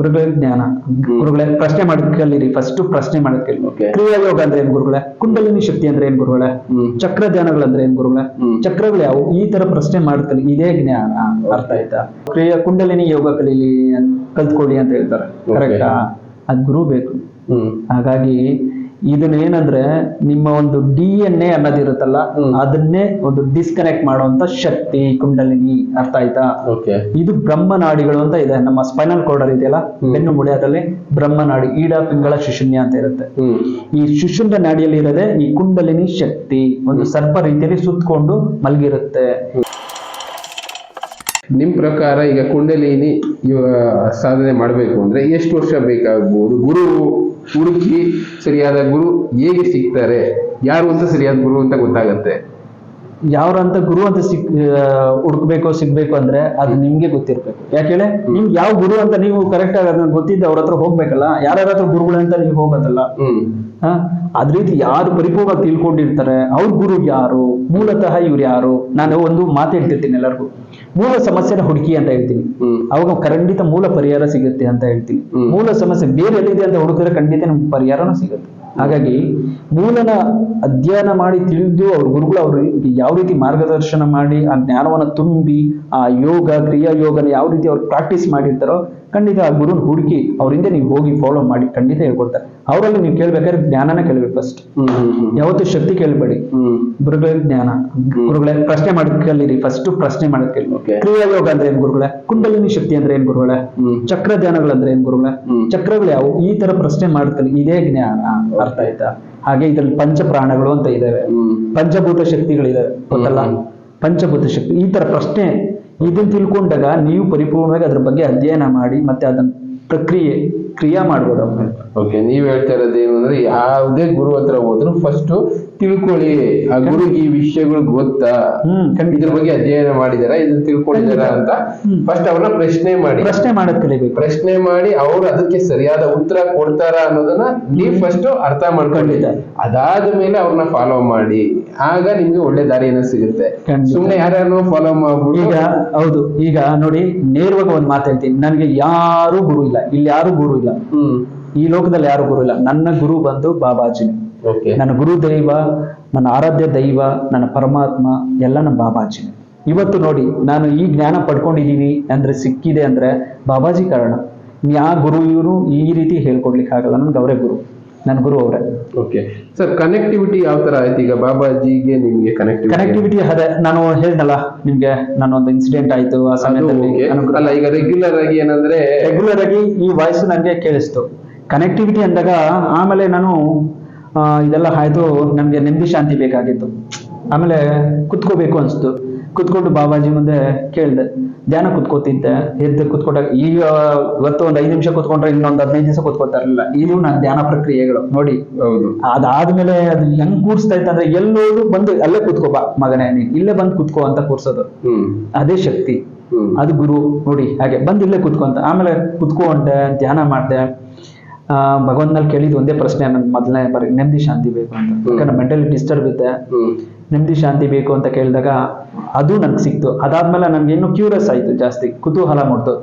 ಗುರುಗಳೇ ಜ್ಞಾನ ಗುರುಗಳೇ ಪ್ರಶ್ನೆ ಮಾಡಕ್ ಕೇಳಿರಿ ಫಸ್ಟ್ ಪ್ರಶ್ನೆ ಮಾಡಕ್ ಕೇಳಿ. ಕ್ರಿಯಾ ಯೋಗ ಅಂದ್ರೆ ಏನ್ ಗುರುಗಳೇ? ಕುಂಡಲಿನಿ ಶಕ್ತಿ ಅಂದ್ರೆ ಏನ್ ಗುರುಗಳೇ. ಚಕ್ರ ಧ್ಯಾನಗಳಂದ್ರೆ ಏನ್ ಗುರುಗಳೇ. ಚಕ್ರಗಳು ಯಾವು ಈ ತರ ಪ್ರಶ್ನೆ ಮಾಡ್ತಲ್ಲಿ ಇದೇ ಜ್ಞಾನ ಅರ್ಥ ಆಯ್ತಾ? ಕ್ರಿಯಾ ಕುಂಡಲಿನಿ ಯೋಗ ಕಲೀಲಿ ಕಲ್ತ್ಕೊಳ್ಳಿ ಅಂತ ಹೇಳ್ತಾರೆ. ಕರೆಕ್ಟಾ ಅದ್ ಗುರು ಬೇಕು. ಹಾಗಾಗಿ ಇದನ್ನ ಏನಂದ್ರೆ ನಿಮ್ಮ ಒಂದು ಡಿ ಎನ್ ಎ ಅನ್ನೋದಿರುತ್ತಲ್ಲ. ಅದನ್ನೇ ಒಂದು ಡಿಸ್ಕನೆಕ್ಟ್ ಮಾಡುವಂತ ಶಕ್ತಿ ಕುಂಡಲಿನಿ ಅರ್ಥ ಆಯ್ತಾ? ಇದು ಇದು ಬ್ರಹ್ಮನಾಡಿಗಳು ಅಂತ ಇದೆ. ನಮ್ಮ ಸ್ಪೈನಲ್ ಕೋರ್ಡರ್ ಇದೆಯಲ್ಲ. ಬೆನ್ನು ಬ್ರಹ್ಮ ಬ್ರಹ್ಮನಾಡಿ ಈಡಾ ಪಿಂಗಳ ಶಿಶುನ್ಯ ಅಂತ ಇರುತ್ತೆ. ಈ ಶಿಶುಂಡ ನಾಡಿಯಲ್ಲಿ ಇರೋದೇ ಈ ಕುಂಡಲಿನಿ ಶಕ್ತಿ ಒಂದು ಸರ್ಪ ರೀತಿಯಲ್ಲಿ ಸುತ್ತಕೊಂಡು ಮಲಗಿರುತ್ತೆ. ನಿಮ್ ಪ್ರಕಾರ ಈಗ ಕುಂಡಲಿನಿ ಸಾಧನೆ ಮಾಡಬೇಕು ಅಂದ್ರೆ ಎಷ್ಟು ವರ್ಷ ಬೇಕಾಗಬಹುದು ಗುರು ಹುಡುಕಿ ಸರಿಯಾದ ಗುರು ಹೇಗೆ ಸಿಗ್ತಾರೆ? ಯಾರು ಅಂತ ಸರಿಯಾದ ಗುರು ಅಂತ ಗೊತ್ತಾಗತ್ತೆ. ಯಾವ್ರಂತ ಗುರು ಅಂತ ಸಿಕ್ ಹುಡುಕ್ಬೇಕು ಸಿಗ್ಬೇಕು ಅಂದ್ರೆ ಅದು ನಿಮ್ಗೆ ಗೊತ್ತಿರ್ಬೇಕು. ಯಾಕೇಳಿ ನಿಮ್ಗೆ ಯಾವ ಗುರು ಅಂತ ನೀವು ಕರೆಕ್ಟ್ ಆಗಿ ಅದನ್ನ ಗೊತ್ತಿದ್ದ ಅವ್ರ ಹತ್ರ ಹೋಗ್ಬೇಕಲ್ಲ ಯಾರ್ಯಾರ ಹತ್ರ ಗುರುಗಳು ಅಂತ ನೀವು ಹೋಗೋದಲ್ಲ. ಹಾ? ಅದ್ ರೀತಿ ಯಾರು ಪರಿಪೂರ್ಣ ತಿಳ್ಕೊಂಡಿರ್ತಾರೆ ಅವ್ರ ಗುರು ಯಾರು? ಮೂಲತಃ ಇವ್ರು ಯಾರು? ನಾನು ಒಂದು ಮಾತು ಹೇಳ್ತಿರ್ತೀನಿ ಎಲ್ಲರಿಗೂ. ಮೂಲ ಸಮಸ್ಯೆನ ಹುಡುಕಿ ಅಂತ ಹೇಳ್ತೀನಿ. ಅವಾಗ ಖಂಡಿತ ಮೂಲ ಪರಿಹಾರ ಸಿಗುತ್ತೆ ಅಂತ ಹೇಳ್ತೀನಿ. ಮೂಲ ಸಮಸ್ಯೆ ಬೇರೆ ಎಲ್ಲಿದೆ ಅಂತ ಹುಡುಕಿದ್ರೆ ಖಂಡಿತ ನಮ್ಗೆ ಪರಿಹಾರನೂ ಸಿಗುತ್ತೆ. ಹಾಗಾಗಿ ಮೂಲನ ಅಧ್ಯಯನ ಮಾಡಿ ತಿಳಿದು ಅವ್ರ ಗುರುಗಳು ಅವರು ಯಾವ ರೀತಿ ಮಾರ್ಗದರ್ಶನ ಮಾಡಿ ಆ ಜ್ಞಾನವನ್ನ ತುಂಬಿ ಆ ಯೋಗ ಕ್ರಿಯಾ ಯೋಗನ ಯಾವ ರೀತಿ ಅವ್ರು ಪ್ರಾಕ್ಟೀಸ್ ಮಾಡಿರ್ತಾರೋ ಖಂಡಿತ ಆ ಗುರುನ ಹುಡುಕಿ ಅವರಿಂದ ನೀವು ಹೋಗಿ ಫಾಲೋ ಮಾಡಿ ಖಂಡಿತ ಹೇಳ್ಕೊಡ್ತಾರೆ. ಅವರಲ್ಲಿ ನೀವು ಕೇಳ್ಬೇಕಾದ್ರೆ ಜ್ಞಾನನ ಕೇಳ್ಬೇಕು ಫಸ್ಟ್ ಯಾವತ್ತು ಶಕ್ತಿ ಕೇಳಬೇಡಿ. ಗುರುಗಳ ಜ್ಞಾನ. ಗುರುಗಳೇ ಪ್ರಶ್ನೆ ಮಾಡಕ್ ಕೇಳಿರಿ ಫಸ್ಟ್ ಪ್ರಶ್ನೆ ಮಾಡಕ್ ಕೇಳಿ. ಕ್ರಿಯಾ ಯೋಗ ಅಂದ್ರೆ ಏನ್ ಗುರುಗಳೇ? ಕುಂಡಲಿನಿ ಶಕ್ತಿ ಅಂದ್ರೆ ಏನ್ ಗುರುಗಳೇ? ಚಕ್ರ ಧ್ಯಾನಗಳಂದ್ರೆ ಏನ್ ಗುರುಗಳೇ. ಚಕ್ರಗಳು ಯಾವ ಈ ತರ ಪ್ರಶ್ನೆ ಮಾಡ್ತಾರೆ ಇದೇ ಜ್ಞಾನ ಅರ್ಥ ಆಯ್ತಾ? ಹಾಗೆ ಇದ್ರಲ್ಲಿ ಪಂಚ ಪ್ರಾಣಗಳು ಅಂತ ಇದಾವೆ. ಪಂಚಭೂತ ಶಕ್ತಿಗಳಿದಾವೆ ಗೊತ್ತಲ್ಲ? ಪಂಚಭೂತ ಶಕ್ತಿ ಈ ತರ ಪ್ರಶ್ನೆ ಇದನ್ನ ತಿಳ್ಕೊಂಡಾಗ ನೀವು ಪರಿಪೂರ್ಣವಾಗಿ ಅದ್ರ ಬಗ್ಗೆ ಅಧ್ಯಯನ ಮಾಡಿ ಮತ್ತೆ ಅದನ್ನು ಪ್ರಕ್ರಿಯೆ ಕ್ರಿಯಾ ಮಾಡ್ಬೋದು ಅವ್ರ ಮೇಲೆ. ಓಕೆ ನೀವ್ ಹೇಳ್ತಾ ಇರೋದು ಏನು ಅಂದ್ರೆ ಯಾವುದೇ ಗುರು ಹತ್ರ ಹೋದ್ರು ಫಸ್ಟ್ ತಿಳ್ಕೊಳ್ಳಿ. ಆ ಗುರುಗೆ ಈ ವಿಷಯಗಳು ಗೊತ್ತಾ? ಇದ್ರ ಬಗ್ಗೆ ಅಧ್ಯಯನ ಮಾಡಿದಾರ? ಇದನ್ನ ತಿಳ್ಕೊಂಡಿದಾರ ಅಂತ ಫಸ್ಟ್ ಅವ್ರನ್ನ ಪ್ರಶ್ನೆ ಮಾಡಿ. ಪ್ರಶ್ನೆ ಮಾಡೋದ್ ಕಲಿಬೇಕು. ಪ್ರಶ್ನೆ ಮಾಡಿ ಅವ್ರು ಅದಕ್ಕೆ ಸರಿಯಾದ ಉತ್ತರ ಕೊಡ್ತಾರ ಅನ್ನೋದನ್ನ ನೀವ್ ಫಸ್ಟ್ ಅರ್ಥ ಮಾಡ್ಕೊಂಡಿದ್ದ. ಅದಾದ ಮೇಲೆ ಅವ್ರನ್ನ ಫಾಲೋ ಮಾಡಿ. ಆಗ ನಿಮ್ಗೆ ಒಳ್ಳೆ ದಾರಿಯನ್ನು ಸಿಗುತ್ತೆ. ಸುಮ್ನೆ ಯಾರ್ಯಾರನ್ನೋ ಫಾಲೋ ಮಾಡ್ಬಿಟ್ಟು ಈಗ ಹೌದು. ಈಗ ನೋಡಿ ನೇರವಾಗಿ ಒಂದ್ ಮಾತಾಡ್ತೀನಿ ಹೇಳ್ತೀನಿ. ನನಗೆ ಯಾರು ಗುರು ಇಲ್ಲ. ಇಲ್ಲಿ ಯಾರು ಗುರು ಇಲ್ಲ ಈ ಲೋಕದಲ್ಲಿ ಯಾರು ಗುರು ಇಲ್ಲ ನನ್ನ ಗುರು ಬಂದು ಬಾಬಾಜಿ. ನನ್ನ ಗುರು ದೈವ ನನ್ನ ಆರಾಧ್ಯ ದೈವ ನನ್ನ ಪರಮಾತ್ಮ ಎಲ್ಲ ನಮ್ಮ ಬಾಬಾಜಿನೇ ಇವತ್ತು ನೋಡಿ ನಾನು ಈ ಜ್ಞಾನ ಪಡ್ಕೊಂಡಿದ್ದೀನಿ ಅಂದ್ರೆ ಸಿಕ್ಕಿದೆ ಅಂದ್ರೆ ಬಾಬಾಜಿ ಕಾರಣ. ಯಾ ಗುರು ಇವರು ಈ ರೀತಿ ಹೇಳ್ಕೊಡ್ಲಿಕ್ಕೆ ಆಗಲ್ಲ ನನ್ಗೆ ಅವರೇ ಗುರು. ನನ್ನ ಗುರು ಅವರೇ. ಓಕೆ ಸರ್ ಕನೆಕ್ಟಿವಿಟಿ ಯಾವ ತರ ಆಯ್ತು? ಈಗ ಬಾಬಾಜಿಗೆ ನಿಮ್ಗೆ ಕನೆಕ್ಟಿವಿಟಿ ಕನೆಕ್ಟಿವಿಟಿ ಅದೇ. ನಾನು ಹೇಳ್ದಲ್ಲ ನಿಮ್ಗೆ ಒಂದು ಇನ್ಸಿಡೆಂಟ್ ಆಯ್ತು ಆ ಸಮಯದಲ್ಲಿ ಅಲ್ಲ ಈಗ ರೆಗ್ಯುಲರ್ ಆಗಿ ಏನಂದ್ರೆ ರೆಗ್ಯುಲರ್ ಆಗಿ ಈ ವಾಯ್ಸ್ ನನಗೆ ಕೇಳಿಸ್ತು. ಕನೆಕ್ಟಿವಿಟಿ ಅಂದಾಗ ಆಮೇಲೆ ನಾನು ಇದೆಲ್ಲ ಆಯ್ತು ನಮ್ಗೆ ನೆಮ್ಮದಿ ಶಾಂತಿ ಬೇಕಾಗಿತ್ತು. ಆಮೇಲೆ ಕುತ್ಕೋಬೇಕು ಅನಿಸ್ತು. ಕುತ್ಕೊಂಡು ಬಾಬಾಜಿ ಮುಂದೆ ಕೇಳಿದೆ ಧ್ಯಾನ ಕುತ್ಕೋತಿದ್ದೆ ಎದ್ದು ಕುತ್ಕೊಂಡಾಗ ಈಗ ಇವತ್ತು ಒಂದು ಐದು ನಿಮಿಷ ಕುತ್ಕೊಂಡ್ರೆ ಇನ್ನೊಂದು ಹದಿನೈದು ದಿವಸ ಕುತ್ಕೋತಾ ಇರಲಿಲ್ಲ ಇದು ನನ್ನ ಧ್ಯಾನ ಪ್ರಕ್ರಿಯೆಗಳು ನೋಡಿ. ಅದಾದ್ಮೇಲೆ ಅದು ಹೆಂಗ್ ಕೂರಿಸ್ತಾ ಇತ್ತು ಅಂದ್ರೆ ಎಲ್ಲೋದ್ರು ಬಂದು ಅಲ್ಲೇ ಕುತ್ಕೋ ಬಾ ಮಗನೇ ನೀನ್ ಇಲ್ಲೇ ಬಂದು ಕುತ್ಕೋ ಅಂತ ಕೂರ್ಸೋದು. ಅದೇ ಶಕ್ತಿ. ಅದು ಗುರು ನೋಡಿ ಹಾಗೆ ಬಂದು ಇಲ್ಲೇ ಕುತ್ಕೊಂತ ಆಮೇಲೆ ಕುತ್ಕೊಂಡೆ ಧ್ಯಾನ ಮಾಡಿದೆ. ಭಗವಂತನಲ್ಲಿ ಕೇಳಿದ ಒಂದೇ ಪ್ರಶ್ನೆ ನನ್ನ ಮೊದಲನೇ ಬಾರಿ ನೆಮ್ಮದಿ ಶಾಂತಿ ಬೇಕು ಅಂತ. ಯಾಕಂದ್ರೆ ಮೆಂಟಲಿ ಡಿಸ್ಟರ್ಬ್ ಇದ್ದೆ ನೆಮ್ಮದಿ ಶಾಂತಿ ಬೇಕು ಅಂತ ಕೇಳಿದಾಗ ಅದು ನನಗೆ ಸಿಕ್ತು. ಅದಾದ್ಮೇಲೆ ನನ್ಗೆ ಇನ್ನೂ ಕ್ಯೂರಿಯಸ್ ಆಯಿತು ಜಾಸ್ತಿ. ಕುತೂಹಲ ಮೂಡ್ತು.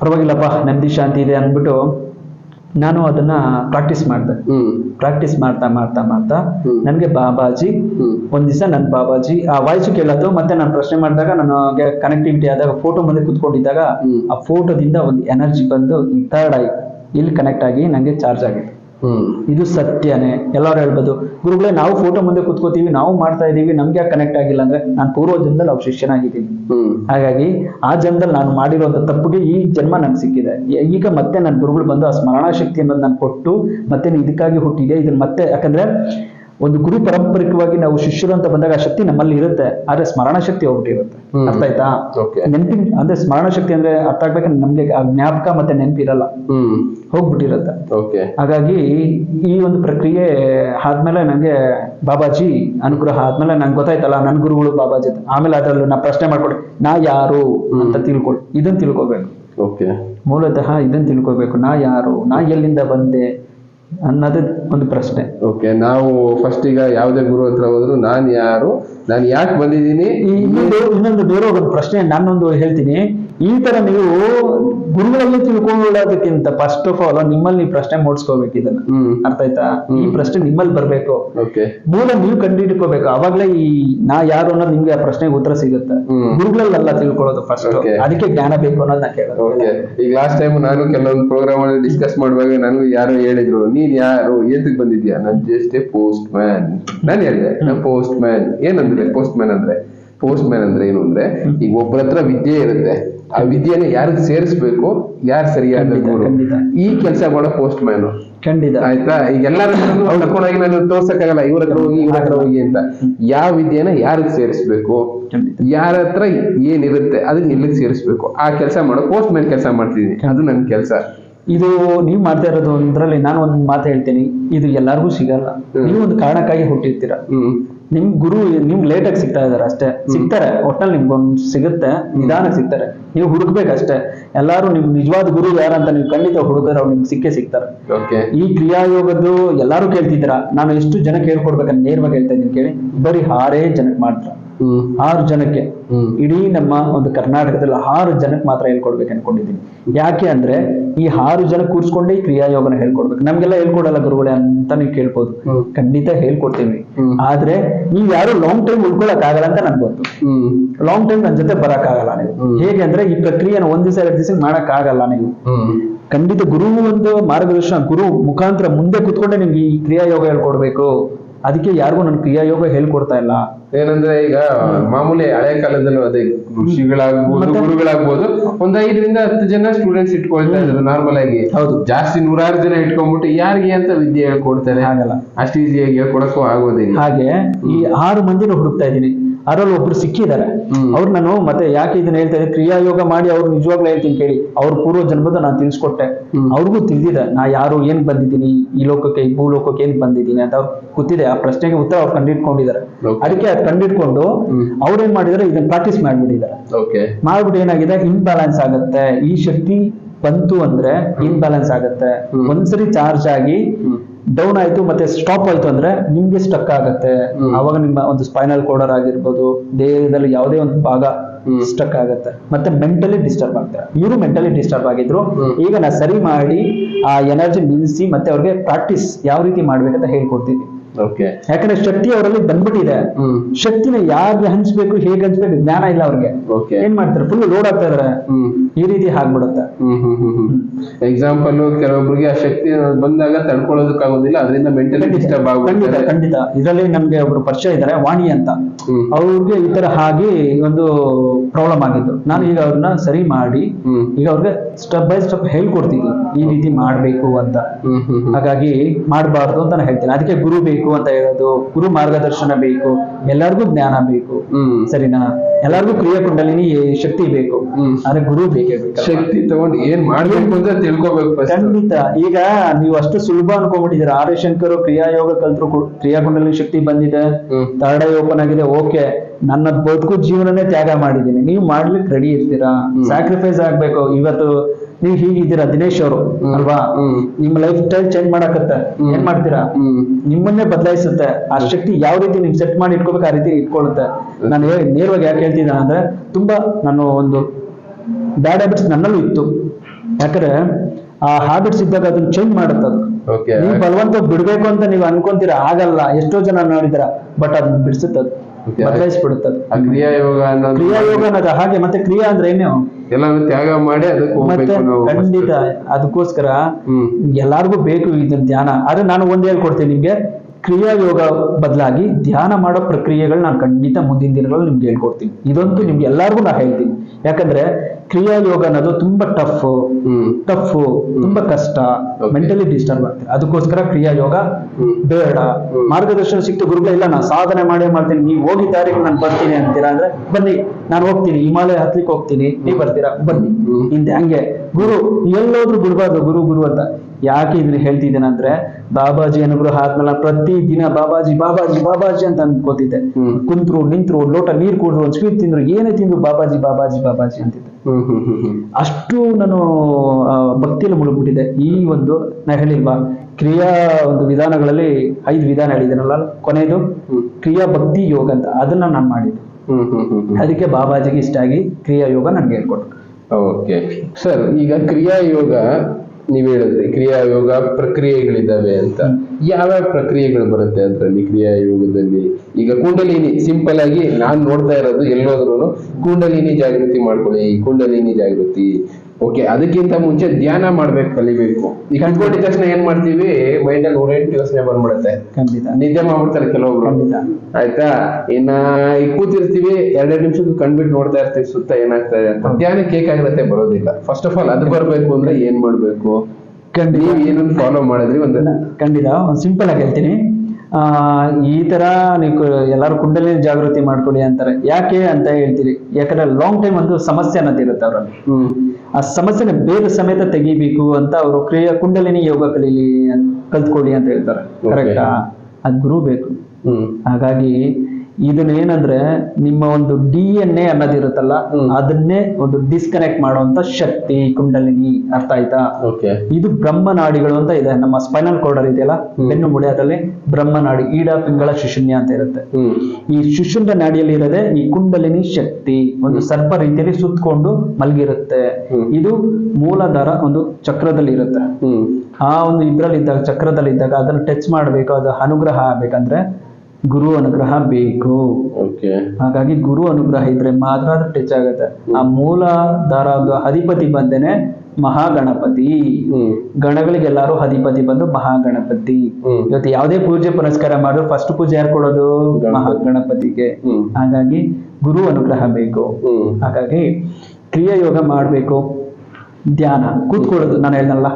ಪರವಾಗಿಲ್ಲಪ್ಪ ನೆಮ್ಮದಿ ಶಾಂತಿ ಇದೆ ಅಂದ್ಬಿಟ್ಟು ನಾನು ಅದನ್ನ ಪ್ರಾಕ್ಟೀಸ್ ಮಾಡ್ದೆ. ಪ್ರಾಕ್ಟೀಸ್ ಮಾಡ್ತಾ ಮಾಡ್ತಾ ಮಾಡ್ತಾ. ನನಗೆ ಬಾಬಾಜಿ ಒಂದ್ ದಿವಸ ನನ್ನ ಬಾಬಾಜಿ ಆ ವಾಯ್ಸು ಕೇಳೋದು ಮತ್ತೆ ನಾನು ಪ್ರಶ್ನೆ ಮಾಡಿದಾಗ ನನಗೆ ಕನೆಕ್ಟಿವಿಟಿ ಆದಾಗ ಫೋಟೋ ಮುಂದೆ ಕುತ್ಕೊಂಡಿದ್ದಾಗ ಆ ಫೋಟೋದಿಂದ ಒಂದು ಎನರ್ಜಿ ಬಂದು ಥರ್ಡ್ ಆಗಿ ಇಲ್ಲಿ ಕನೆಕ್ಟ್ ಆಗಿ ನನಗೆ ಚಾರ್ಜ್ ಆಗಿತ್ತು. ಇದು ಸತ್ಯನೇ. ಎಲ್ಲರೂ ಹೇಳ್ಬೋದು ಗುರುಗಳೇ ನಾವು ಫೋಟೋ ಮುಂದೆ ಕುತ್ಕೋತೀವಿ ನಾವು ಮಾಡ್ತಾ ಇದೀವಿ ನಮ್ಗೆ ಯಾಕೆ ಕನೆಕ್ಟ್ ಆಗಿಲ್ಲ ಅಂದ್ರೆ ನಾನು ಪೂರ್ವ ಜನ್ಮದಲ್ಲಿ ಅವ್ರ ಶಿಷ್ಯನಾಗಿದ್ದೀನಿ. ಹಾಗಾಗಿ ಆ ಜನ್ಮದಲ್ಲಿ ನಾನು ಮಾಡಿರುವಂತ ತಪ್ಪಿಗೆ ಈ ಜನ್ಮ ನನ್ಗೆ ಸಿಕ್ಕಿದೆ. ಈಗ ಮತ್ತೆ ನನ್ನ ಗುರುಗಳು ಬಂದು ಆ ಸ್ಮರಣಾ ಶಕ್ತಿ ಅನ್ನೋದು ನಾನು ಕೊಟ್ಟು ಮತ್ತೆ ಇದಕ್ಕಾಗಿ ಹುಟ್ಟಿದೆ. ಇದನ್ನ ಮತ್ತೆ ಯಾಕಂದ್ರೆ ಒಂದು ಗುರು ಪರಂಪರಿಕವಾಗಿ ನಾವು ಶಿಷ್ಯರು ಅಂತ ಬಂದಾಗ ಆ ಶಕ್ತಿ ನಮ್ಮಲ್ಲಿ ಇರುತ್ತೆ ಆದ್ರೆ ಸ್ಮರಣ ಶಕ್ತಿ ಹೋಗ್ಬಿಟ್ಟಿರುತ್ತೆ. ಅರ್ಥ ಆಯ್ತಾ? ನೆನಪಿನ ಅಂದ್ರೆ ಸ್ಮರಣ ಶಕ್ತಿ ಅಂದ್ರೆ ಅರ್ಥ ಆಗ್ಬೇಕಂದ್ರೆ ನಮ್ಗೆ ಆ ಜ್ಞಾಪಕ ಮತ್ತೆ ನೆನಪಿರಲ್ಲ ಇರಲ್ಲ. ಹೋಗ್ಬಿಟ್ಟಿರುತ್ತೆ. ಹಾಗಾಗಿ ಈ ಒಂದು ಪ್ರಕ್ರಿಯೆ ಆದ್ಮೇಲೆ ನಂಗೆ ಬಾಬಾಜಿ ಅನುಗ್ರಹ ಆದ್ಮೇಲೆ ನಂಗೆ ಗೊತ್ತಾಯ್ತಲ್ಲ ನನ್ನ ಗುರುಗಳು ಬಾಬಾಜಿ. ಆಮೇಲೆ ಅದ್ರಲ್ಲೂ ನಾ ಪ್ರಶ್ನೆ ಮಾಡ್ಕೊಡಿ ನಾ ಯಾರು ಅಂತ ತಿಳ್ಕೊಳ್ಳಿ ಇದನ್ನ ತಿಳ್ಕೊಬೇಕು ಮೂಲತಃ ಇದನ್ನ ತಿಳ್ಕೊಬೇಕು ನಾ ಯಾರು ನಾ ಎಲ್ಲಿಂದ ಬಂದೆ ಅನ್ನೋದೇ ಒಂದು ಪ್ರಶ್ನೆ. ಓಕೆ ನಾವು ಫಸ್ಟ್ ಈಗ ಯಾವುದೇ ಗುರು ಹತ್ರ ಹೋದ್ರು ನಾನು ಯಾರು ನಾನು ಯಾಕೆ ಬಂದಿದ್ದೀನಿ? ಇನ್ನೊಂದು ಇನ್ನೊಂದು ಬೇರೆ ಒಂದು ಪ್ರಶ್ನೆ ನಾನೊಂದು ಹೇಳ್ತೀನಿ. ಈ ತರ ನೀವು ಗುರುಗಳಲ್ಲಿ ತಿಳ್ಕೊಳ್ಳೋದಕ್ಕಿಂತ ಫಸ್ಟ್ ಆಫ್ ಆಲ್ ನಿಮ್ಮಲ್ಲಿ ನೀವು ಪ್ರಶ್ನೆ ಮೂಡಿಸ್ಕೋಬೇಕು ಇದನ್ನ. ಅರ್ಥ ಆಯ್ತಾ? ಈ ಪ್ರಶ್ನೆ ನಿಮ್ಮಲ್ಲಿ ಬರ್ಬೇಕು. ಓಕೆ ಮೂಲ ನೀವು ಕಂಡುಹಿಡ್ಕೋಬೇಕು. ಅವಾಗ್ಲೇ ಈ ನಾ ಯಾರು ಅನ್ನೋದು ನಿಮ್ಗೆ ಆ ಪ್ರಶ್ನೆಗೆ ಉತ್ತರ ಸಿಗುತ್ತೆ. ಗುರುಗಳಲ್ಲೆಲ್ಲ ಗುರುಗಳಲ್ಲ ತಿಳ್ಕೊಳ್ಳೋದು ಫಸ್ಟ್ ಅದಕ್ಕೆ ಜ್ಞಾನ ಬೇಕು ಅನ್ನೋದು ನಾ ಕೇಳೋದು. ಓಕೆ ಈಗ ಲಾಸ್ಟ್ ಟೈಮ್ ನಾನು ಕೆಲವೊಂದು ಪ್ರೋಗ್ರಾಮ್ ಡಿಸ್ಕಸ್ ಮಾಡುವಾಗ ನನಗೂ ಯಾರು ಹೇಳಿದ್ರು ನೀನ್ ಯಾರು? ಎದಕ್ ಬಂದಿದ್ಯಾ? ನನ್ ಜಸ್ಟ್ ಎ ಪೋಸ್ಟ್ ಮ್ಯಾನ್ ನಾನು ಹೇಳಿದೆ ನಾನು ಪೋಸ್ಟ್ ಮ್ಯಾನ್ ಏನಂದ್ರೆ ಪೋಸ್ಟ್ ಮ್ಯಾನ್ ಅಂದ್ರೆ? ಪೋಸ್ಟ್ ಮ್ಯಾನ್ ಅಂದ್ರೆ ಏನು ಅಂದ್ರೆ ಈಗ ಒಬ್ಬರ ಹತ್ರ ವಿದ್ಯೆ ಇರುತ್ತೆ. ಆ ವಿದ್ಯೆನ ಯಾರಿಗೆ ಸೇರಿಸ್ಬೇಕು? ಯಾರು ಸರಿಯಾದ ಗುರು? ಈ ಕೆಲಸ ಮಾಡೋ ಪೋಸ್ಟ್ ಮ್ಯಾನ್ ಖಂಡಿತ. ಆಯ್ತಾ? ಈಗ ಎಲ್ಲರೂ ಕರ್ಕೊಂಡೋಗಿ ನಾನು ತೋರ್ಸಕ್ಕಾಗಲ್ಲ ಇವ್ರ ಹತ್ರ ಹೋಗಿ ಇವ್ರ ಹತ್ರ ಹೋಗಿ ಅಂತ. ಯಾವ ವಿದ್ಯೆನ ಯಾರಿಗೆ ಸೇರಿಸ್ಬೇಕು? ಯಾರ ಹತ್ರ ಏನಿರುತ್ತೆ ಅದನ್ನ ಎಲ್ಲಿಗೆ ಸೇರಿಸ್ಬೇಕು? ಆ ಕೆಲಸ ಮಾಡೋ ಪೋಸ್ಟ್ ಮ್ಯಾನ್ ಕೆಲಸ ಮಾಡ್ತಿದ್ದೀನಿ. ಅದು ನನ್ನ ಕೆಲಸ. ಇದು ನೀವು ಮಾಡ್ತಾ ಇರೋದು ಒಂದ್ರಲ್ಲಿ ನಾನು ಒಂದು ಮಾತು ಹೇಳ್ತೀನಿ. ಇದು ಎಲ್ಲರಿಗೂ ಸಿಗಲ್ಲ. ನೀವು ಒಂದು ಕಾರಣಕ್ಕಾಗಿ ಹುಟ್ಟಿರ್ತೀರ. ನಿಮ್ ಗುರು ನಿಮ್ ಲೇಟ್ ಆಗಿ ಸಿಗ್ತಾ ಇದಾರೆ ಅಷ್ಟೇ. ಸಿಗ್ತಾರೆ. ಒಟ್ನಲ್ಲಿ ನಿಮ್ಗೊಂದು ಸಿಗುತ್ತೆ. ನಿಧಾನಕ್ಕೆ ಸಿಗ್ತಾರೆ. ನೀವು ಹುಡುಕ್ಬೇಕಷ್ಟೇ. ಎಲ್ಲಾರು ನಿಮ್ ನಿಜವಾದ ಗುರು ಯಾರಂತ ನೀವು ಖಂಡಿತ ಹುಡುಕಿದ್ರೆ ಅವ್ರು ನಿಮ್ಗೆ ಸಿಕ್ಕೇ ಸಿಗ್ತಾರೆ. ಈ ಕ್ರಿಯಾಯೋಗದ್ದು ಎಲ್ಲಾರು ಕೇಳ್ತಿದ್ದೀರಾ? ನಾನು ಎಷ್ಟು ಜನಕ್ಕೆ ಹೇಳ್ಕೊಡ್ಬೇಕಂತ ನೇರವಾಗಿ ಹೇಳ್ತಾ ಇದ್ದೀನಿ ಕೇಳಿ. ಬರೀ ಹಾರೇ ಜನಕ್ಕೆ ಮಾತ್ರ. ಹ್ಮ್ ಆರು ಜನಕ್ಕೆ. ಇಡೀ ನಮ್ಮ ಒಂದು ಕರ್ನಾಟಕದಲ್ಲಿ ಆರು ಜನಕ್ಕೆ ಮಾತ್ರ ಹೇಳ್ಕೊಡ್ಬೇಕು ಅನ್ಕೊಂಡಿದ್ದೀನಿ. ಯಾಕೆ ಅಂದ್ರೆ ಈ ಆರು ಜನ ಕೂರ್ಸ್ಕೊಂಡೇ ಈ ಕ್ರಿಯಾಯೋಗನ ಹೇಳ್ಕೊಡ್ಬೇಕು. ನಮ್ಗೆಲ್ಲ ಹೇಳ್ಕೊಡಲ್ಲ ಗುರುಗಳೇ ಅಂತ ನೀವು ಕೇಳ್ಬೋದು. ಖಂಡಿತ ಹೇಳ್ಕೊಡ್ತೀವಿ. ಆದ್ರೆ ನೀವು ಯಾರು ಲಾಂಗ್ ಟೈಮ್ ಉಳ್ಕೊಳಕ್ ಆಗಲ್ಲ ಅಂತ ನನ್ಗೆ ಗೊತ್ತು. ಲಾಂಗ್ ಟೈಮ್ ನನ್ನ ಜೊತೆ ಬರಕ್ ಆಗಲ್ಲ ನೀವು ಹೇಗೆ ಅಂದ್ರೆ ಈ ಪ್ರಕ್ರಿಯೆನ ಒಂದ್ ದಿವಸ ಎರಡು ದಿವಸ ಮಾಡಕ್ ಆಗಲ್ಲ ನೀವು ಖಂಡಿತ ಗುರು ಒಂದು ಮಾರ್ಗದರ್ಶನ ಗುರು ಮುಖಾಂತರ ಮುಂದೆ ಕುತ್ಕೊಂಡೆ ನಿಮ್ಗೆ ಈ ಕ್ರಿಯಾ ಯೋಗ ಹೇಳ್ಕೊಡ್ಬೇಕು. ಅದಕ್ಕೆ ಯಾರಿಗೂ ನಾನು ಕ್ರಿಯಾಯೋಗ ಹೇಳ್ಕೊಡ್ತಾ ಇಲ್ಲ. ಏನಂದ್ರೆ ಈಗ ಮಾಮೂಲಿ ಹಳೆ ಕಾಲದಲ್ಲೂ ಅದೇ ಋಷಿಗಳಾಗ್ಬೋದು? ಗುರುಗಳಾಗ್ಬೋದು ಒಂದ್ ಐದರಿಂದ ಹತ್ತು ಜನ ಸ್ಟೂಡೆಂಟ್ಸ್ ಇಟ್ಕೊಳ್ತಾ ಇದ್ರು ನಾರ್ಮಲ್ ಆಗಿ. ಹೌದು. ಜಾಸ್ತಿ ನೂರಾರು ಜನ ಇಟ್ಕೊಂಡ್ಬಿಟ್ಟು ಯಾರಿಗೆ ಅಂತ ವಿದ್ಯೆ ಹೇಳ್ಕೊಡ್ತಾರೆ? ಆಗಲ್ಲ ಅಷ್ಟು ಈಸಿಯಾಗಿ ಹೇಳ್ಕೊಡಕ್ಕೂ ಆಗೋದಿಲ್ಲ. ಹಾಗೆ ಈ ಆರು ಮಂದಿನ ಹುಡುಕ್ತಾ ಇದ್ದೀನಿ. ಅದರಲ್ಲಿ ಒಬ್ರು ಸಿಕ್ಕಿದ್ದಾರೆ. ಅವ್ರು ನಾನು ಮತ್ತೆ ಯಾಕೆ ಇದನ್ನ ಹೇಳ್ತಾ ಕ್ರಿಯಾ ಕ್ರಿಯಾಯೋಗ ಮಾಡಿ ಅವ್ರು ನಿಜವಾಗ್ಲೂ ಹೇಳ್ತೀನಿ ಕೇಳಿ. ಅವ್ರ ಪೂರ್ವ ಜನ್ಮದ ನಾನು ತಿಳಿಸ್ಕೊಟ್ಟೆ. ಅವ್ರಿಗೂ ತಿಳಿದಿದೆ ನಾ ಯಾರು ಏನ್ ಬಂದಿದ್ದೀನಿ ಈ ಲೋಕಕ್ಕೆ ಈ ಭೂಲೋಕಕ್ಕೆ ಏನ್ ಬಂದಿದ್ದೀನಿ ಅಂತ ಅವ್ರು ಗೊತ್ತಿದೆ. ಆ ಪ್ರಶ್ನೆಗೆ ಉತ್ತರ ಅವ್ರು ಕಂಡಿಡ್ಕೊಂಡಿದ್ದಾರೆ Okay. ಅದಕ್ಕೆ ಅದು ಕಂಡಿಡ್ಕೊಂಡು. ಅವ್ರೇನ್ ಮಾಡಿದಾರೆ ಇದನ್ನ ಪ್ರಾಕ್ಟೀಸ್ ಮಾಡ್ಬಿಟ್ಟಿದ್ದಾರೆ. ಮಾಡ್ಬಿಟ್ಟು ಏನಾಗಿದೆ? ಇಂಬ್ಯಾಲೆನ್ಸ್ ಆಗುತ್ತೆ. ಈ ಶಕ್ತಿ ಬಂತು ಅಂದ್ರೆ ಇನ್ಬ್ಯಾಲೆನ್ಸ್ ಆಗುತ್ತೆ. ಒಂದ್ಸರಿ ಚಾರ್ಜ್ ಆಗಿ ಡೌನ್ ಆಯ್ತು ಮತ್ತೆ ಸ್ಟಾಪ್ ಆಯ್ತು ಅಂದ್ರೆ ನಿಮ್ಗೆ ಸ್ಟಕ್ ಆಗುತ್ತೆ. ಅವಾಗ ನಿಮ್ಮ ಒಂದು ಸ್ಪೈನಲ್ ಕೋಡರ್ ಆಗಿರ್ಬೋದು ದೇಹದಲ್ಲಿ ಯಾವುದೇ ಒಂದು ಭಾಗ ಸ್ಟಕ್ ಆಗುತ್ತೆ. ಮತ್ತೆ ಮೆಂಟಲಿ ಡಿಸ್ಟರ್ಬ್ ಆಗ್ತಾರೆ. ಇವರು ಮೆಂಟಲಿ ಡಿಸ್ಟರ್ಬ್ ಆಗಿದ್ರು. ಈಗ ನಾ ಸರಿ ಮಾಡಿ ಆ ಎನರ್ಜಿ ನಿಲ್ಲಿಸಿ ಮತ್ತೆ ಅವ್ರಿಗೆ ಪ್ರಾಕ್ಟೀಸ್ ಯಾವ ರೀತಿ ಮಾಡ್ಬೇಕಂತ ಹೇಳ್ಕೊಡ್ತೀನಿ. ಯಾಕಂದ್ರೆ ಶಕ್ತಿ ಅವರಲ್ಲಿ ಬಂದ್ಬಿಟ್ಟಿದೆ. ಶಕ್ತಿನ ಯಾರಿಗೆ ಹಂಚ್ಬೇಕು ಹೇಗೆ ಹಂಚ್ಬೇಕು ಜ್ಞಾನ ಇಲ್ಲ ಅವ್ರಿಗೆ. ಏನ್ ಮಾಡ್ತಾರೆ? ಫುಲ್ ಲೋಡ್ ಆಗ್ತಾ ಇದಾರೆ. ಈ ರೀತಿ ಆಗ್ಬಿಡುತ್ತೆ. ಎಕ್ಸಾಂಪಲ್ ಕೆಲವೊಬ್ರಿಗೆ ಆ ಶಕ್ತಿ ಬಂದಾಗ ತಡ್ಕೊಳ್ಳೋದಕ್ಕಾಗೋದಿಲ್ಲ ಅದರಿಂದ ಮೆಂಟಲಿ ಡಿಸ್ಟರ್ಬ್ ಖಂಡಿತ ಖಂಡಿತ. ಇದರಲ್ಲಿ ನಮ್ಗೆ ಒಬ್ರು ಪರಿಚಯ ಇದ್ದಾರೆ ವಾಣಿ ಅಂತ. ಅವ್ರಿಗೆ ಈ ತರ ಆಗಿ ಒಂದು ಪ್ರಾಬ್ಲಮ್ ಆಗಿತ್ತು. ನಾನು ಈಗ ಅವ್ರನ್ನ ಸರಿ ಮಾಡಿ ಈಗ ಅವ್ರಿಗೆ ಸ್ಟೆಪ್ ಬೈ ಸ್ಟೆಪ್ ಹೇಳ್ಕೊಡ್ತೀನಿ. ಈ ರೀತಿ ಮಾಡ್ಬೇಕು ಅಂತ. ಹಾಗಾಗಿ ಮಾಡಬಾರ್ದು ಅಂತ ನಾನು ಹೇಳ್ತೀನಿ. ಅದಕ್ಕೆ ಗುರು ಬೇಕು. ಅಂತ ಹೇಳೋದು ಗುರು ಮಾರ್ಗದರ್ಶನ ಬೇಕು ಎಲ್ಲರಿಗೂ ಜ್ಞಾನ ಬೇಕು. ಸರಿನಾ? ಎಲ್ಲರಿಗೂ ಕ್ರಿಯಾ ಕುಂಡಲಿನಿ ಶಕ್ತಿ ಬೇಕು. ಅಂದ್ರೆ ಆದ್ರೆ ಗುರು ಬೇಕೇ ಬೇಕು ಶಕ್ತಿ ತಗೊಂಡು ಏನ್ ಮಾಡ್ಬೇಕು ಅಂತ ತಿಳ್ಕೊಬೇಕು ಖಂಡಿತ. ಈಗ ನೀವು ಅಷ್ಟು ಸುಲಭ ಅನ್ಕೊಂಡ್ಬಿಟ್ಟಿದ್ದೀರಾ. ಆರ್ಯಶಂಕರ್ ಕ್ರಿಯಾಯೋಗ ಕಲ್ತ್ರು ಕ್ರಿಯಾ ಕುಂಡಲಿನ ಶಕ್ತಿ ಬಂದಿದೆ. ಐ ಓಪನ್ ಆಗಿದೆ ಓಕೆ. ನನ್ನ ಬದುಕು ಜೀವನನೇ ತ್ಯಾಗ ಮಾಡಿದ್ದೀನಿ. ನೀವು ಮಾಡ್ಲಿಕ್ಕೆ ರೆಡಿ ಇರ್ತೀರಾ? ಸ್ಯಾಕ್ರಿಫೈಸ್ ಆಗ್ಬೇಕು. ಇವತ್ತು ನೀವು ಹೀಗಿದ್ದೀರಾ ದಿನೇಶ್ ಅವರು ಅಲ್ವಾ? ನಿಮ್ಮ ಲೈಫ್ ಸ್ಟೈಲ್ ಚೇಂಜ್ ಮಾಡಕತ್ತೆ. ಏನ್ ಮಾಡ್ತೀರಾ? ನಿಮ್ಮನ್ನೇ ಬದಲಾಯಿಸುತ್ತೆ. ಆ ಶಕ್ತಿ ಯಾವ ರೀತಿ ನಿಮ್ ಸೆಟ್ ಮಾಡಿ ಇಟ್ಕೋಬೇಕು ಆ ರೀತಿ ಇಟ್ಕೊಳ್ಳುತ್ತೆ. ನಾನು ನೇರವಾಗಿ ಯಾಕೆ ಹೇಳ್ತಿದ್ದ ಅಂದ್ರೆ ತುಂಬಾ ನಾನು ಒಂದು ಬ್ಯಾಡ್ ಹ್ಯಾಬಿಟ್ಸ್ ನನ್ನಲ್ಲೂ ಇತ್ತು. ಯಾಕಂದ್ರೆ ಆ ಹ್ಯಾಬಿಟ್ಸ್ ಇದ್ದಾಗ ಅದನ್ನ ಚೇಂಜ್ ಮಾಡುತ್ತೆ ಅದು. ನೀವು ಬಲವಂತ ಬಿಡ್ಬೇಕು ಅಂತ ನೀವು ಅನ್ಕೊಂತೀರಾ? ಆಗಲ್ಲ. ಎಷ್ಟೋ ಜನ ನೋಡಿದಿರ ಬಟ್ ಅದನ್ನ ಬಿಡಿಸುತ್ತೆ ಅದು. ಬದಲಾಯಿಸ್ಬಿಡುತ್ತೆ ಅನ್ನೋದು ಹಾಗೆ ಮತ್ತೆ ಕ್ರಿಯಾ ಅಂದ್ರೆ ಏನು? ಎಲ್ಲಾನು ತ್ಯಾಗ ಮಾಡಿ ಅದಕ್ಕೆ ಮತ್ತೆ ಹೋಗ್ಬೇಕು ನಾವು ಖಂಡಿತ ಅದಕ್ಕೋಸ್ಕರ ಎಲ್ಲಾರ್ಗು ಎಲ್ಲಾರ್ಗೂ ಬೇಕು ಇದನ್ನ ಧ್ಯಾನ. ಆದ್ರೆ ನಾನು ಒಂದ್ ಹೇಳ್ಕೊಡ್ತೀನಿ ನಿಮ್ಗೆ ಕ್ರಿಯಾಯೋಗ ಬದಲಾಗಿ ಧ್ಯಾನ ಮಾಡೋ ಪ್ರಕ್ರಿಯೆಗಳು ನಾನು ಖಂಡಿತ ಮುಂದಿನ ದಿನಗಳಲ್ಲಿ ನಿಮ್ಗೆ ಹೇಳ್ಕೊಡ್ತೀನಿ. ಇದಂತೂ ನಿಮ್ಗೆ ಎಲ್ಲಾರ್ಗೂ ನಾ ಹೇಳ್ತೀನಿ. ಯಾಕಂದ್ರೆ ಕ್ರಿಯಾಯೋಗ ಅನ್ನೋದು ತುಂಬಾ ಟಫ್ ಟಫ್ ತುಂಬಾ ಕಷ್ಟ. ಮೆಂಟಲಿ ಡಿಸ್ಟರ್ಬ್ ಆಗ್ತದೆ. ಅದಕ್ಕೋಸ್ಕರ ಕ್ರಿಯಾ ಯೋಗ ಬೇಡ. ಮಾರ್ಗದರ್ಶನ ಸಿಕ್ತು ಗುರುಗಳ ಇಲ್ಲ ನಾನು ಸಾಧನೆ ಮಾಡೇ ಮಾಡ್ತೀನಿ. ನೀವು ಹೋಗಿ ದಾರಿಗೆ ನಾನು ಬರ್ತೀನಿ ಅಂತೀರಾ ಅಂದ್ರೆ ಬನ್ನಿ ನಾನು ಹೋಗ್ತೀನಿ ಹಿಮಾಲಯ ಹತ್ಲಿಕ್ಕೆ ಹೋಗ್ತೀನಿ ನೀವು ಬರ್ತೀರಾ? ಬನ್ನಿ. ಹಿಂದೆ ಹಂಗೆ. ಗುರು ಎಲ್ಲೋದ್ರು ಬಿಡ್ಬಾರ್ದು ಗುರು ಗುರು ಅಂತ. ಯಾಕೆ ಇದನ್ನ ಹೇಳ್ತಿದ್ದೇನೆ ಅಂದ್ರೆ ಬಾಬಾಜಿ ಅನುಗ್ರಹ ಆದ್ಮೇಲೆ ಪ್ರತಿ ದಿನ ಬಾಬಾಜಿ ಬಾಬಾಜಿ ಬಾಬಾಜಿ ಅಂತ ಅನ್ಕೋತಿದ್ದೆ. ಕುಂತ್ರು ನಿಂತ್ರು ಲೋಟ ನೀರ್ ಕುಡಿದ್ರು ಒಂದ್ ಸ್ವೀಟ್ ತಿಂದ್ರು ಏನೇ ತಿಂದ್ರು ಬಾಬಾಜಿ ಬಾಬಾಜಿ ಬಾಬಾಜಿ ಅಂತಿದ್ದೆ. ಅಷ್ಟು ನಾನು ಭಕ್ತಿಯಲ್ಲಿ ಮುಳುಗ್ಬಿಟ್ಟಿದೆ ಈ ಒಂದು ನಾ ಹೇಳಿಲ್ವಾ ಕ್ರಿಯಾ ಒಂದು ವಿಧಾನಗಳಲ್ಲಿ ಐದು ವಿಧಾನ ಹೇಳಿದನಲ್ಲ ಕೊನೆಯದು ಕ್ರಿಯಾ ಭಕ್ತಿ ಯೋಗ ಅಂತ ಅದನ್ನ ನಾನು ಮಾಡಿದ್ದು. ಹ್ಮ್ ಹ್ಮ್ ಹ್ಮ್ ಹ್ಮ್. ಅದಕ್ಕೆ ಬಾಬಾಜಿಗೆ ಇಷ್ಟ ಆಗಿ ಕ್ರಿಯಾ ಯೋಗ ನನ್ಗೆ ಹೇಳ್ಕೊಟ್ರು. ಓಕೆ. ಸರ್ ಈಗ ಕ್ರಿಯಾ ಯೋಗ ನೀವ್ ಹೇಳಿದ್ರಿ ಕ್ರಿಯಾ ಯೋಗ ಪ್ರಕ್ರಿಯೆಗಳಿದ್ದಾವೆ ಅಂತ. ಯಾವ್ಯಾವ ಪ್ರಕ್ರಿಯೆಗಳು ಬರುತ್ತೆ ಅದರಲ್ಲಿ ಕ್ರಿಯಾ ಯೋಗದಲ್ಲಿ ಈಗ ಕುಂಡಲಿನಿ ಸಿಂಪಲ್ ಆಗಿ ನಾನ್ ನೋಡ್ತಾ ಇರೋದು ಎಲ್ಲೋದ್ರು ಕುಂಡಲಿನಿ ಜಾಗೃತಿ ಮಾಡ್ಕೊಳ್ಳಿ ಕುಂಡಲಿನಿ ಜಾಗೃತಿ. ಓಕೆ ಅದಕ್ಕಿಂತ ಮುಂಚೆ ಧ್ಯಾನ ಮಾಡ್ಬೇಕು ಕಲಿಬೇಕು. ಈಗ ಕಣ್ಕೊಂಡಿದ ತಕ್ಷಣ ಏನ್ ಮಾಡ್ತೀವಿ? ಮೈಂಡ್ ಅಲ್ಲಿ ಓರೆಂಟ್ ಯೋಚನೆ ಬಂದ್ಬಿಡುತ್ತೆ. ಖಂಡಿತ. ನಿದ್ದೆ ಮಾಡ್ಬಿಡ್ತಾರೆ ಕೆಲವೊಬ್ರು. ಖಂಡಿತ. ಆಯ್ತಾ? ಇನ್ನ ಕೂತಿರ್ತೀವಿ ಎರಡೆರಡು ನಿಮಿಷಕ್ಕೆ ಕಣ್ಬಿಟ್ಟು ನೋಡ್ತಾ ಇರ್ತೀವಿ ಸುತ್ತ ಏನಾಗ್ತದೆ ಅಂತ. ಧ್ಯಾನಕ್ಕೆ ಏಕಾಗ್ರತೆ ಬರೋದಿಲ್ಲ. ಫಸ್ಟ್ ಆಫ್ ಆಲ್ ಅದು ಬರ್ಬೇಕು ಅಂದ್ರೆ ಏನ್ ಮಾಡ್ಬೇಕು? ನೀವ್ ಏನನ್ನ ಫಾಲೋ ಮಾಡಿದ್ರಿ ಒಂದನ್ನ ಖಂಡಿತ. ಒಂದು ಸಿಂಪಲ್ ಆಗಿ ಹೇಳ್ತೀನಿ. ಈ ತರ ನೀವು ಎಲ್ಲರೂ ಕುಂಡಲಿ ಜಾಗೃತಿ ಮಾಡ್ಕೊಳ್ಳಿ ಅಂತಾರೆ. ಯಾಕೆ ಅಂತ ಹೇಳ್ತೀರಿ? ಯಾಕಂದ್ರೆ ಲಾಂಗ್ ಟೈಮ್ ಒಂದು ಸಮಸ್ಯೆ ಅನ್ನೋದು ಇರುತ್ತೆ ಅವರಲ್ಲಿ. ಆ ಸಮಸ್ಯೆನ ಬೇರೆ ಸಮೇತ ತೆಗಿಬೇಕು ಅಂತ ಅವರು ಕ್ರಿಯಾ ಕುಂಡಲಿನಿ ಯೋಗ ಕಲೀಲಿ ಅಂತ ಕಲ್ತ್ಕೊಳ್ಳಿ ಅಂತ ಹೇಳ್ತಾರೆ. ಕರೆಕ್ಟಾ ಅದ್ ಗುರು ಬೇಕು. ಹಾಗಾಗಿ ಇದನ್ನ ಏನಂದ್ರೆ ನಿಮ್ಮ ಒಂದು ಡಿ ಎನ್ ಎ ಅನ್ನೋದಿರುತ್ತಲ್ಲ. ಅದನ್ನೇ ಒಂದು ಡಿಸ್ಕನೆಕ್ಟ್ ಮಾಡುವಂತ ಶಕ್ತಿ ಕುಂಡಲಿನಿ ಅರ್ಥ ಆಯ್ತಾ? ಇದು ಇದು ಬ್ರಹ್ಮನಾಡಿಗಳು ಅಂತ ಇದೆ. ನಮ್ಮ ಸ್ಪೈನಲ್ ಕೋರ್ಡರ್ ಇದೆಯಲ್ಲ. ಬೆನ್ನು ಬ್ರಹ್ಮ ಬ್ರಹ್ಮನಾಡಿ ಈಡಾ ಪಿಂಗಳ ಶಿಶುನ್ಯ ಅಂತ ಇರುತ್ತೆ. ಈ ಶಿಶುಂಡ ನಾಡಿಯಲ್ಲಿ ಇರೋದೇ ಈ ಕುಂಡಲಿನಿ ಶಕ್ತಿ ಒಂದು ಸರ್ಪ ರೀತಿಯಲ್ಲಿ ಸುತ್ತಕೊಂಡು ಮಲಗಿರುತ್ತೆ. ಇದು ಮೂಲಾಧಾರ ಒಂದು ಚಕ್ರದಲ್ಲಿ ಇರುತ್ತೆ. ಆ ಒಂದು ಇದ್ರಲ್ಲಿ ಇದ್ದಾಗ ಚಕ್ರದಲ್ಲಿ ಇದ್ದಾಗ ಅದನ್ನು ಟಚ್ ಮಾಡಬೇಕು ಅದು ಅನುಗ್ರಹ ಆಗ್ಬೇಕಂದ್ರೆ ಗುರು ಅನುಗ್ರಹ ಬೇಕು. ಓಕೆ. ಹಾಗಾಗಿ ಗುರು ಅನುಗ್ರಹ ಇದ್ರೆ ಮಾತ್ರ ಅದು ಟಚ್ ಆಗುತ್ತೆ. ಆ ಮೂಲ ದಾರ ಅಧಿಪತಿ ಬಂದೇನೆ ಮಹಾಗಣಪತಿ. ಗಣಗಳಿಗೆಲ್ಲಾರು ಅಧಿಪತಿ ಬಂದು ಮಹಾಗಣಪತಿ. ಇವತ್ತು ಯಾವುದೇ ಪೂಜೆ ಪುನಸ್ಕಾರ ಮಾಡಿದ್ರು ಫಸ್ಟ್ ಪೂಜೆ ಯಾರು ಕೊಡೋದು? ಗಣಪತಿ. ಮಹಾಗಣಪತಿಗೆ. ಹಾಗಾಗಿ ಗುರು ಅನುಗ್ರಹ ಬೇಕು. ಹಾಗಾಗಿ ಕ್ರಿಯಾ ಯೋಗ ಮಾಡಬೇಕು. ಧ್ಯಾನ. ಕೂತ್ಕೊಳ್ಳೋದು. ನಾನು ಹೇಳ್ದಲ್ಲ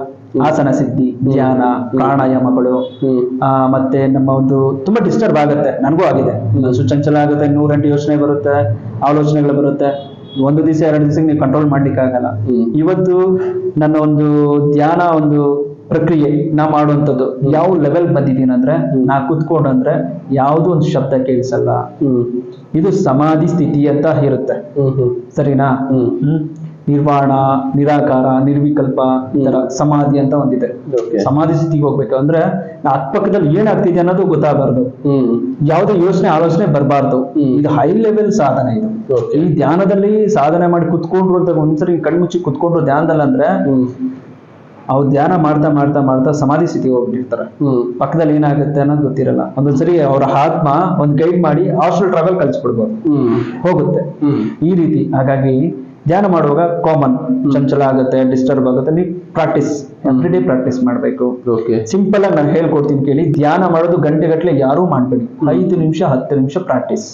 ಆಸನ ಸಿದ್ಧಿ ಧ್ಯಾನ ಪ್ರಾಣಾಯಾಮಗಳು. ಮತ್ತೆ ನಮ್ಮ ಒಂದು ತುಂಬಾ ಡಿಸ್ಟರ್ಬ್ ಆಗುತ್ತೆ. ನನಗೂ ಆಗಿದೆ. ಮನಸ್ಸು ಚಂಚಲ ಆಗುತ್ತೆ ನೂರೆಂಟು ಯೋಚನೆ ಬರುತ್ತೆ ಆಲೋಚನೆಗಳು ಬರುತ್ತೆ. ಒಂದು ದಿವಸ ಎರಡು ದಿವಸ ನೀವು ಕಂಟ್ರೋಲ್ ಮಾಡ್ಲಿಕ್ಕೆ ಆಗಲ್ಲ ಇವತ್ತು ನನ್ನ ಒಂದು ಧ್ಯಾನ ಒಂದು ಪ್ರಕ್ರಿಯೆ ನಾ ಮಾಡುವಂಥದ್ದು ಯಾವ ಲೆವೆಲ್ ಬಂದಿದ್ದೀನಿ ಅಂದ್ರೆ ನಾ ಕುತ್ಕೊಂಡು ಅಂದ್ರೆ ಯಾವ್ದು ಒಂದು ಶಬ್ದ ಕೇಳಿಸಲ್ಲ. ಇದು ಸಮಾಧಿ ಸ್ಥಿತಿ ಅಂತ ಇರುತ್ತೆ. ಸರಿನಾ? ನಿರ್ವಾಣ ನಿರಾಕಾರ ನಿರ್ವಿಕಲ್ಪ ಈ ತರ ಸಮಾಧಿ ಅಂತ ಒಂದಿದೆ. ಸಮಾಧಿ ಸ್ಥಿತಿಗೆ ಹೋಗ್ಬೇಕು. ಅಂದ್ರೆ ನಾ ಅಕ್ಕಪಕ್ಕದಲ್ಲಿ ಏನಾಗ್ತಿದೆ ಅನ್ನೋದು ಗೊತ್ತಾಗಬಾರ್ದು. ಯಾವುದೇ ಯೋಚನೆ ಆಲೋಚನೆ ಬರಬಾರ್ದು. ಇದು ಹೈ ಲೆವೆಲ್ ಸಾಧನೆ ಇದು. ಈ ಧ್ಯಾನದಲ್ಲಿ ಸಾಧನೆ ಮಾಡಿ ಕುತ್ಕೊಂಡ್ರು ಅಂತ ಒಂದ್ಸರಿ ಕಣ್ಮುಚ್ಚಿ ಕುತ್ಕೊಂಡ್ರು ಧ್ಯಾನದಲ್ಲಿ ಅಂದ್ರೆ ಅವ್ರು ಧ್ಯಾನ ಮಾಡ್ತಾ ಮಾಡ್ತಾ ಮಾಡ್ತಾ ಸಮಾಧಿ ಸ್ಥಿತಿಗೆ ಹೋಗ್ಬಿಟ್ಟಿರ್ತಾರೆ. ಪಕ್ಕದಲ್ಲಿ ಏನಾಗುತ್ತೆ ಅನ್ನೋದು ಗೊತ್ತಿರಲ್ಲ. ಒಂದೊಂದ್ಸರಿ ಅವರ ಆತ್ಮ ಒಂದ್ ಗೈಡ್ ಮಾಡಿ ಹಾಸ್ಟೆಲ್ ಟ್ರಾವೆಲ್ ಕಲ್ಸ್ಬಿಡ್ಬೋದು ಹೋಗುತ್ತೆ. ಈ ರೀತಿ. ಹಾಗಾಗಿ ಧ್ಯಾನ ಮಾಡುವಾಗ ಕಾಮನ್ ಚಂಚಲ ಆಗುತ್ತೆ ಡಿಸ್ಟರ್ಬ್ ಆಗುತ್ತೆ ನೀವು ಪ್ರಾಕ್ಟೀಸ್ ಎವ್ರಿ ಡೇ ಪ್ರಾಕ್ಟೀಸ್ ಮಾಡಬೇಕು. ಓಕೆ ಸಿಂಪಲ್ ಆಗಿ ನಾನು ಹೇಳ್ಕೊಡ್ತೀನಿ ಕೇಳಿ ಧ್ಯಾನ ಮಾಡೋದು ಗಂಟೆಗಟ್ಟಲೆ ಯಾರೂ ಮಾಡಬೇಡಿ. ಐದು ನಿಮಿಷ ಹತ್ತು ನಿಮಿಷ ಪ್ರಾಕ್ಟೀಸ್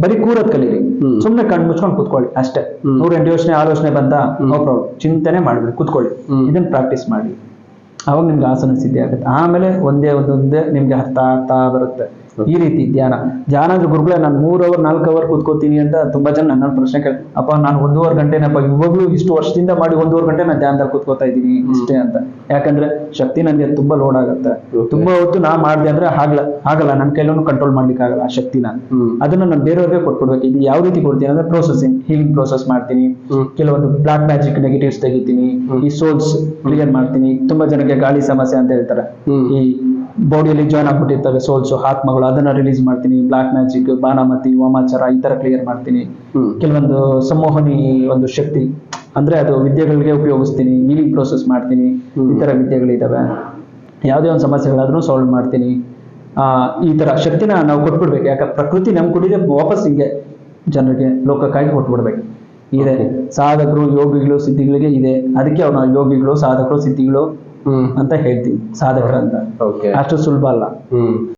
ಬರೀ ಕೂರದ್ ಕಲೀರಿ. ಸುಮ್ನೆ ಕಣ್ ಮುಚ್ಕೊಂಡು ಕುತ್ಕೊಳ್ಳಿ ಅಷ್ಟೇ. ಹ್ಮ್. ನೂರೆಂಟು ಯೋಚನೆ ಆಲೋಚನೆ ಬಂದ ನೋ ಪ್ರಾಬ್ಲಮ್ ಚಿಂತನೆ ಮಾಡ್ಬೇಡಿ ಕುತ್ಕೊಳ್ಳಿ. ಇದನ್ನ ಪ್ರಾಕ್ಟೀಸ್ ಮಾಡಿ. ಅವಾಗ ನಿಮ್ಗೆ ಆಸನ ಸಿದ್ಧಿ ಆಗುತ್ತೆ. ಆಮೇಲೆ ಒಂದೇ ಒಂದೊಂದೇ ನಿಮ್ಗೆ ಅರ್ಥ ಆಗ್ತಾ ಬರುತ್ತೆ. ಈ ರೀತಿ ಧ್ಯಾನ. ಧ್ಯಾನ ಅಂದ್ರೆ ಗುರುಗಳೇ ನಾನು ಮೂರ್ ಅವರ್ ನಾಲ್ಕು ಅವರ್ ಕೂತ್ಕೋತೀನಿ ಅಂತ ತುಂಬಾ ಜನ ನನ್ನ ಪ್ರಶ್ನೆ ಕೇಳಿ ಅಪ್ಪ ನಾನು ಒಂದೂವರೆ ಗಂಟೆನಪ್ಪ ಇವಾಗ್ಲೂ ಇಷ್ಟು ವರ್ಷದಿಂದ ಮಾಡಿ ಒಂದೂವರೆ ಗಂಟೆ ನಾನು ಧ್ಯಾನದಲ್ಲಿ ಕೂತ್ಕೋತಾ ಇದ್ದೀನಿ ಇಷ್ಟೇ ಅಂತ. ಯಾಕಂದ್ರೆ ಶಕ್ತಿ ನನಗೆ ತುಂಬಾ ಲೋಡ್ ಆಗುತ್ತೆ. ತುಂಬಾ ಹೊತ್ತು ನಾ ಮಾಡಿದೆ ಅಂದ್ರೆ ಆಗಲ್ಲ ಆಗಲ್ಲ ನನ್ನ ಕೈಲೂ ಕಂಟ್ರೋಲ್ ಮಾಡ್ಲಿಕ್ಕೆ ಆಗಲ್ಲ ಆ ಶಕ್ತಿನ. ಅದನ್ನ ನಾನು ಬೇರೆಯವ್ರಿಗೆ ಕೊಟ್ಬಿಡ್ಬೇಕು. ಇದು ಯಾವ ರೀತಿ ಕೊಡ್ತೀನಿ ಅಂದ್ರೆ ಪ್ರೊಸೆಸಿಂಗ್ ಹೀಲಿಂಗ್ ಪ್ರೊಸೆಸ್ ಮಾಡ್ತೀನಿ. ಕೆಲವೊಂದು ಬ್ಲಾಕ್ ಮ್ಯಾಜಿಕ್ ನೆಗೆಟಿವ್ಸ್ ತೆಗಿತೀನಿ. ಈ ಸೋಲ್ಸ್ ಕ್ಲಿಯರ್ ಮಾಡ್ತೀನಿ. ತುಂಬಾ ಜನಕ್ಕೆ ಗಾಳಿ ಸಮಸ್ಯೆ ಅಂತ ಹೇಳ್ತಾರೆ. ಈ ಬಾಡಿಯಲ್ಲಿ ಜಾಯ್ನ್ ಆಗ್ಬಿಟ್ಟಿರ್ತವೆ. ಸೋಲ್ಸು ಆತ್ಮಗಳು ಅದನ್ನ ರಿಲೀಸ್ ಮಾಡ್ತೀನಿ. ಬ್ಲಾಕ್ ಮ್ಯಾಜಿಕ್ ಬಾನಾಮತಿ ವಾಮಾಚಾರ ಈ ತರ ಕ್ಲಿಯರ್ ಮಾಡ್ತೀನಿ. ಕೆಲವೊಂದು ಸಂಮೋಹನಿ ಒಂದು ಶಕ್ತಿ. ಅಂದ್ರೆ ಅದು ವಿದ್ಯೆಗಳಿಗೆ ಉಪಯೋಗಿಸ್ತೀನಿ. ಹೀಲಿಂಗ್ ಪ್ರೋಸೆಸ್ ಮಾಡ್ತೀನಿ. ಈ ತರ ವಿದ್ಯೆಗಳಿದಾವೆ. ಯಾವುದೇ ಒಂದು ಸಮಸ್ಯೆಗಳಾದ್ರೂ ಸಾಲ್ವ್ ಮಾಡ್ತೀನಿ. ಆ ಈ ತರ ಶಕ್ತಿನ ನಾವು ಕೊಟ್ಬಿಡ್ಬೇಕು. ಯಾಕಂದ್ರೆ ಪ್ರಕೃತಿ ನಮ್ ಕೊಟ್ಟಿದೆ ವಾಪಸ್ ಹಿಂಗೆ ಜನರಿಗೆ ಲೋಕಕ್ಕಾಗಿ ಕೊಟ್ಬಿಡ್ಬೇಕು. ಇದೆ. ಸಾಧಕರು ಯೋಗಿಗಳು ಸಿದ್ಧಿಗಳಿಗೆ ಇದೆ. ಅದಕ್ಕೆ ಅವನ ಯೋಗಿಗಳು ಸಾಧಕರು ಸಿದ್ಧಿಗಳು ಅಂತ ಹೇಳ್ತೀನಿ ಸಾಧಕರು ಅಂತ. ಓಕೆ ಅಷ್ಟು ಸುಲಭ ಅಲ್ಲ. ಹ್ಮ್.